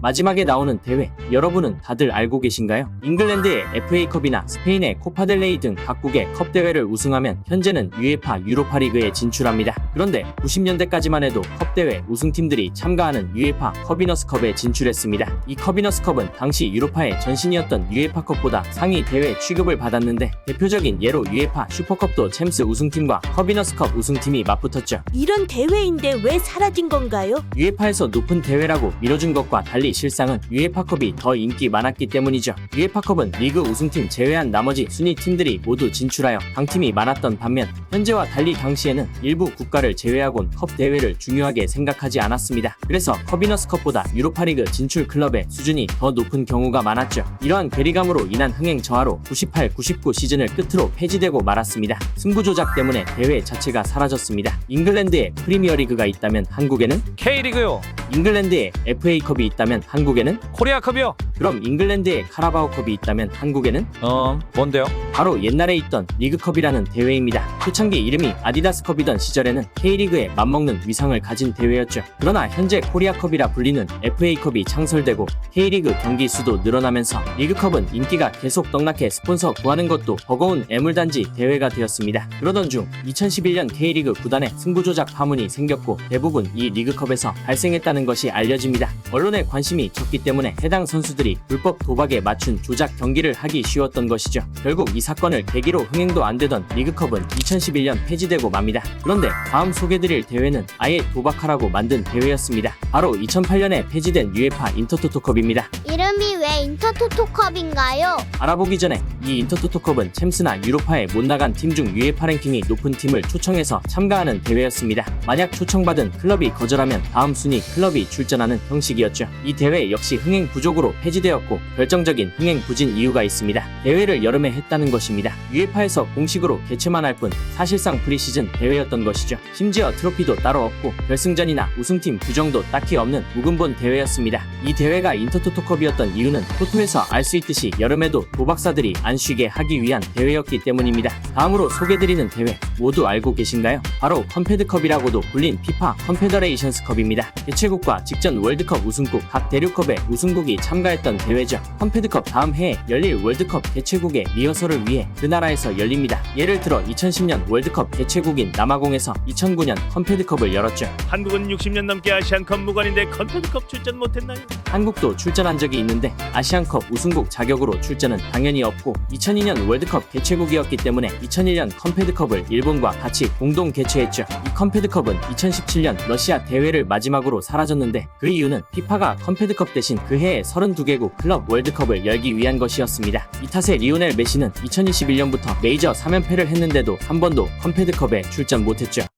마지막에 나오는 대회 여러분은 다들 알고 계신가요? 잉글랜드의 FA컵이나 스페인의 코파델레이 등 각국의 컵 대회를 우승하면 현재는 UEFA 유로파리그에 진출합니다. 그런데 90년대까지만 해도 컵 대회 우승팀들이 참가하는 UEFA 커비너스컵에 진출했습니다. 이 커비너스컵은 당시 유로파의 전신이었던 UEFA컵보다 상위 대회 취급을 받았는데 대표적인 예로 UEFA 슈퍼컵도 챔스 우승팀과 커비너스컵 우승팀이 맞붙었죠. 이런 대회인데 왜 사라진 건가요? UEFA에서 높은 대회라고 밀어준 것과 달리 실상은 UEFA컵이 더 인기 많았기 때문이죠. UEFA컵은 리그 우승팀 제외한 나머지 순위 팀들이 모두 진출하여 강팀이 많았던 반면 현재와 달리 당시에는 일부 국가를 제외하곤 컵 대회를 중요하게 생각하지 않았습니다. 그래서 커비너스컵보다 유로파리그 진출 클럽의 수준이 더 높은 경우가 많았죠. 이러한 괴리감으로 인한 흥행 저하로 98-99 시즌을 끝으로 폐지되고 말았습니다. 승부 조작 때문에 대회 자체가 사라졌습니다. 잉글랜드에 프리미어리그가 있다면 한국에는 K리그요. 잉글랜드에 FA컵이 있다면 한국에는 코리아컵이요. 그럼 잉글랜드에 카라바오컵이 있다면 한국에는 어, 뭔데요? 바로 옛날에 있던 리그컵이라는 대회입니다. 초창기 이름이 아디다스컵이던 시절에는 K리그에 맞먹는 위상을 가진 대회였죠. 그러나 현재 코리아컵이라 불리는 FA컵이 창설되고 K리그 경기 수도 늘어나면서 리그컵은 인기가 계속 떡락해 스폰서 구하는 것도 버거운 애물단지 대회가 되었습니다. 그러던 중 2011년 K리그 구단에 승부 조작 파문이 생겼고 대부분 이 리그컵에서 발생했다는 것이 알려집니다. 언론의 관심 이 적기 때문에 해당 선수들이 불법 도박에 맞춘 조작 경기를 하기 쉬웠던 것이죠. 결국 이 사건을 계기로 흥행도 안 되던 리그컵은 2011년 폐지되고 맙니다. 그런데 다음 소개드릴 대회는 아예 도박하라고 만든 대회였습니다. 바로 2008년에 폐지된 UEFA 인터토토컵입니다. 이름이 왜 인터토토컵인가요? 알아보기 전에 이 인터토토컵은 챔스나 유로파에 못 나간 팀중 UEFA 랭킹이 높은 팀을 초청해서 참가하는 대회였습니다. 만약 초청받은 클럽이 거절하면 다음 순위 클럽이 출전하는 형식이었죠. 이 대회 역시 흥행 부족으로 폐지되었고 결정적인 흥행 부진 이유가 있습니다. 대회를 여름에 했다는 것입니다. UEFA에서 공식으로 개최만 할 뿐 사실상 프리시즌 대회였던 것이죠. 심지어 트로피도 따로 없고 결승전이나 우승팀 규정도 딱히 없는 묵은본 대회였습니다. 이 대회가 인터토토컵이었던 이유는 토토에서 알 수 있듯이 여름에도 도박사들이 안 쉬게 하기 위한 대회였기 때문입니다. 다음으로 소개드리는 대회 모두 알고 계신가요? 바로 컴패드컵이라고도 불린 피파 컴페더레이션스컵입니다. 개최국과 직전 월드컵 우승국 각 대륙컵의 우승국이 참가했던 대회죠. 컴패드컵 다음 해에 열릴 월드컵 개최국의 리허설을 위해 그 나라에서 열립니다. 예를 들어 2010년 월드컵 개최국인 남아공에서 2009년 컴패드컵을 열었죠. 한국은 60년 넘게 아시안컵 무관인데 컨테드컵 출전 못했나요? 한국도 출전한 적이 있는데 아시안컵 우승국 자격으로 출전은 당연히 없고 2002년 월드컵 개최국이었기 때문에 2001년 컴패드컵을 일본과 같이 공동 개최했죠. 이 컴패드컵은 2017년 러시아 대회를 마지막으로 사라졌는데 그 이유는 피파가 컴패드컵 대신 그 해에 32개국 클럽 월드컵을 열기 위한 것이었습니다. 이 탓에 리오넬 메시는 2021년부터 메이저 3연패를 했는데도 한 번도 컴패드컵에 출전 못했죠.